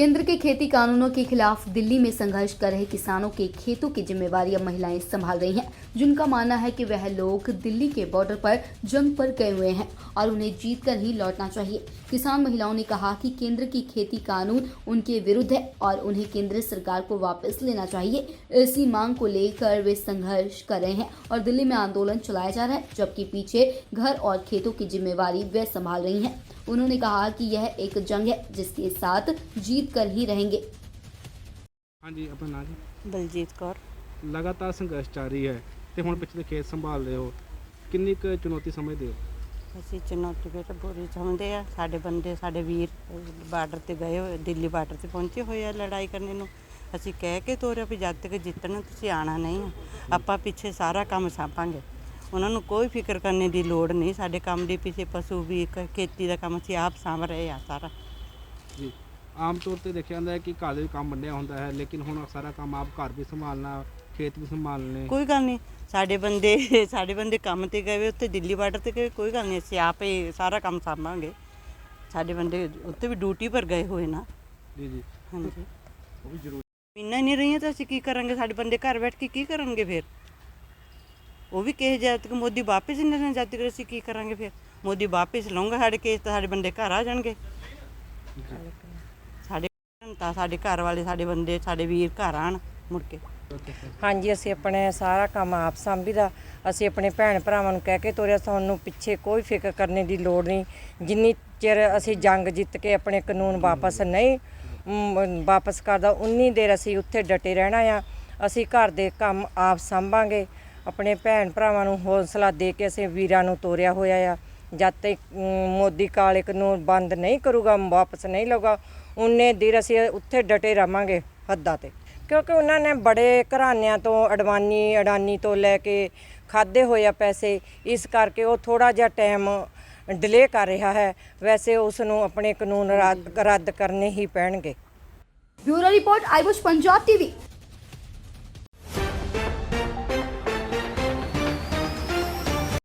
केंद्र के खेती कानूनों के खिलाफ दिल्ली में संघर्ष कर रहे किसानों के खेतों की जिम्मेवारी महिलाएँ संभाल रही हैं, जिनका मानना है कि वह लोग दिल्ली के बॉर्डर पर जंग पर गए हुए हैं और उन्हें जीत कर ही लौटना चाहिए। किसान महिलाओं ने कहा कि केंद्र की खेती कानून उनके विरुद्ध है और उन्हें केंद्र सरकार को वापस लेना चाहिए। इसी मांग को लेकर वे संघर्ष कर रहे हैं और दिल्ली में आंदोलन चलाया जा रहा है, जबकि पीछे घर और खेतों की जिम्मेवारी वे संभाल रही हैं। उन्होंने कहा कि यह एक जंग है जिसके साथ जीत कर ही रहेंगे ਹਾਂਜੀ ਆਪਣਾ ਨਾਂ ਜੀ ਬਲਜੀਤ ਕੌਰ ਲਗਾਤਾਰ ਸੰਘਰਸ਼ ਜਾਰੀ ਹੈ ਤੇ ਹੁਣ ਪਿਛਲੇ ਖੇਤ ਸੰਭਾਲ ਰਹੇ ਹੋ ਕਿੰਨੀ ਕੁ ਚੁਣੌਤੀ ਸਮਝਦੇ ਹੋ ਅਸੀਂ ਚੁਣੌਤੀ ਬੇਟਾ ਬੁਰੀ ਸਮਝਦੇ ਆ ਸਾਡੇ ਬੰਦੇ ਸਾਡੇ ਵੀਰ ਬਾਰਡਰ ਤੇ ਗਏ ਹੋਏ ਦਿੱਲੀ ਬਾਰਡਰ ਤੇ ਪਹੁੰਚੇ ਹੋਏ ਆ ਲੜਾਈ ਕਰਨੇ ਨੂੰ ਅਸੀਂ ਕਹਿ ਕੇ ਤੋਰਿਆ ਵੀ ਜਦ ਤੱਕ ਜਿੱਤਣਾ ਤੁਸੀਂ ਆਣਾ ਨਹੀਂ ਆ। ਆਪਾਂ ਪਿੱਛੇ ਸਾਰਾ ਕੰਮ ਸਾਂਭਾਂਗੇ ਉਹਨਾਂ ਨੂੰ ਕੋਈ ਫਿਕਰ ਕਰਨੇ ਦੀ ਲੋੜ ਨਹੀਂ। ਸਾਡੇ ਕੰਮ ਦੇ ਪਿੱਛੇ ਪਸ਼ੂ ਵੀ ਕ- ਖੇਤੀ ਦਾ ਕੰਮ ਅਸੀਂ ਆਪ ਸਾਂਭ ਰਹੇ ਆ ਸਾਰਾ। ਜੀ ਆਮ ਤੌਰ ਤੇ ਦੇਖਿਆ ਜਾਂਦਾ ਹੈ ਕਿ ਘਰ ਦੇ ਕੰਮ ਵੰਡਿਆ ਹੁੰਦਾ ਹੈ ਲੇਕਿਨ ਹੁਣ ਸਾਰਾ ਕੰਮ ਆਪ ਘਰ ਵੀ ਸੰਭਾਲਣਾ ਖੇਤ ਵੀ ਸੰਭਾਲਣੇ। ਕੋਈ ਗੱਲ ਨਹੀਂ ਸਾਡੇ ਬੰਦੇ ਸਾਡੇ ਬੰਦੇ ਕੰਮ ਤੇ ਗਏ ਉੱਥੇ ਦਿੱਲੀ ਬਾਰਡਰ ਤੇ ਗਏ ਕੋਈ ਗੱਲ ਨਹੀਂ ਅਸੀਂ ਆਪੇ ਸਾਰਾ ਕੰਮ ਸਾਂਭਾਂਗੇ। ਸਾਡੇ ਬੰਦੇ ਉੱਥੇ ਵੀ ਡਿਊਟੀ ਪਰ ਗਏ ਹੋਏ ਨਾ। ਜੀ ਜੀ। ਹਾਂਜੀ। ਉਹ ਵੀ ਜ਼ਰੂਰੀ ਮਹੀਨਾ ਹੀ ਨਹੀਂ ਰਹੀਆਂ ਤਾਂ ਅਸੀਂ ਕੀ ਕਰਾਂਗੇ? ਸਾਡੇ ਬੰਦੇ ਘਰ ਬੈਠ ਕੇ ਕੀ ਕਰਨਗੇ ਫਿਰ? ਉਹ ਵੀ ਕਿਸੇ ਜਦ ਤੱਕ ਮੋਦੀ ਵਾਪਸ ਹੀ ਨਹੀਂ ਜਦ ਤੱਕ ਅਸੀਂ ਕੀ ਕਰਾਂਗੇ ਫਿਰ? ਮੋਦੀ ਵਾਪਸ ਲਾਉਂਗਾ ਸਾਡੇ ਕੇਸ ਤਾਂ ਸਾਡੇ ਬੰਦੇ ਘਰ ਆ ਜਾਣਗੇ। ਸਾਡੇ ਤਾਂ ਸਾਡੇ ਘਰ ਵਾਲੇ ਸਾਡੇ ਬੰਦੇ ਸਾਡੇ ਵੀਰ ਘਰ ਆਣ ਮੁੜ ਕੇ। ਹਾਂਜੀ ਅਸੀਂ ਆਪਣੇ ਸਾਰਾ ਕੰਮ ਆਪ ਸੰਭੀਦਾ। ਅਸੀਂ ਆਪਣੇ ਭੈਣ ਭਰਾਵਾਂ ਨੂੰ ਕਹਿ ਕੇ ਤੋਰਿਆ ਸਾਨੂੰ ਪਿੱਛੇ ਕੋਈ ਫਿਕਰ ਕਰਨੇ ਦੀ ਲੋੜ ਨਹੀਂ। ਜਿੰਨੀ ਚਿਰ ਅਸੀਂ ਜੰਗ ਜਿੱਤ ਕੇ ਆਪਣੇ ਕਾਨੂੰਨ ਵਾਪਸ ਨਹੀਂ ਮ, ਵਾਪਸ ਕਰਦਾ ਉਨੀ ਦੇਰ ਅਸੀਂ ਉੱਥੇ ਡਟੇ ਰਹਿਣਾ ਆ। ਅਸੀਂ ਘਰ ਦੇ ਕੰਮ ਆਪ ਸੰਭਾਂਗੇ। ਆਪਣੇ ਭੈਣ ਭਰਾਵਾਂ ਨੂੰ ਹੌਸਲਾ ਦੇ ਕੇ ਅਸੀਂ ਵੀਰਾਂ ਨੂੰ ਤੋਰਿਆ ਹੋਇਆ ਆ। ਜਦ ਤੱਕ ਮੋਦੀ ਕਾਲ ਇੱਕ ਨੂੰ ਬੰਦ ਨਹੀਂ ਕਰੂਗਾ, ਵਾਪਸ ਨਹੀਂ ਲਊਗਾ ਉਹਨੇ ਦੇਰ ਅਸੀਂ ਉੱਥੇ ਡਟੇ ਰਵਾਂਗੇ ਹੱਦਾਂ ਤੇ। ਕਿਉਂਕਿ ਉਹਨਾਂ ਨੇ ਬੜੇ ਘਰਾਨਿਆਂ ਤੋਂ ਅਡਵਾਨੀ, ਅਡਾਨੀ ਤੋਂ ਲੈ ਕੇ ਖਾਦੇ ਹੋਏ ਆ ਪੈਸੇ, ਇਸ ਕਰਕੇ ਉਹ ਥੋੜਾ ਜਿਹਾ ਟਾਈਮ ਡਿਲੇ ਕਰ ਰਿਹਾ ਹੈ। ਵੈਸੇ ਉਸ ਨੂੰ ਆਪਣੇ ਕਾਨੂੰਨ ਰੱਦ ਕਰਨੇ ਹੀ ਪੈਣਗੇ। ਬਿਊਰੋ ਰਿਪੋਰਟ ਆਈਬਸ ਪੰਜਾਬ ਟੀਵੀ।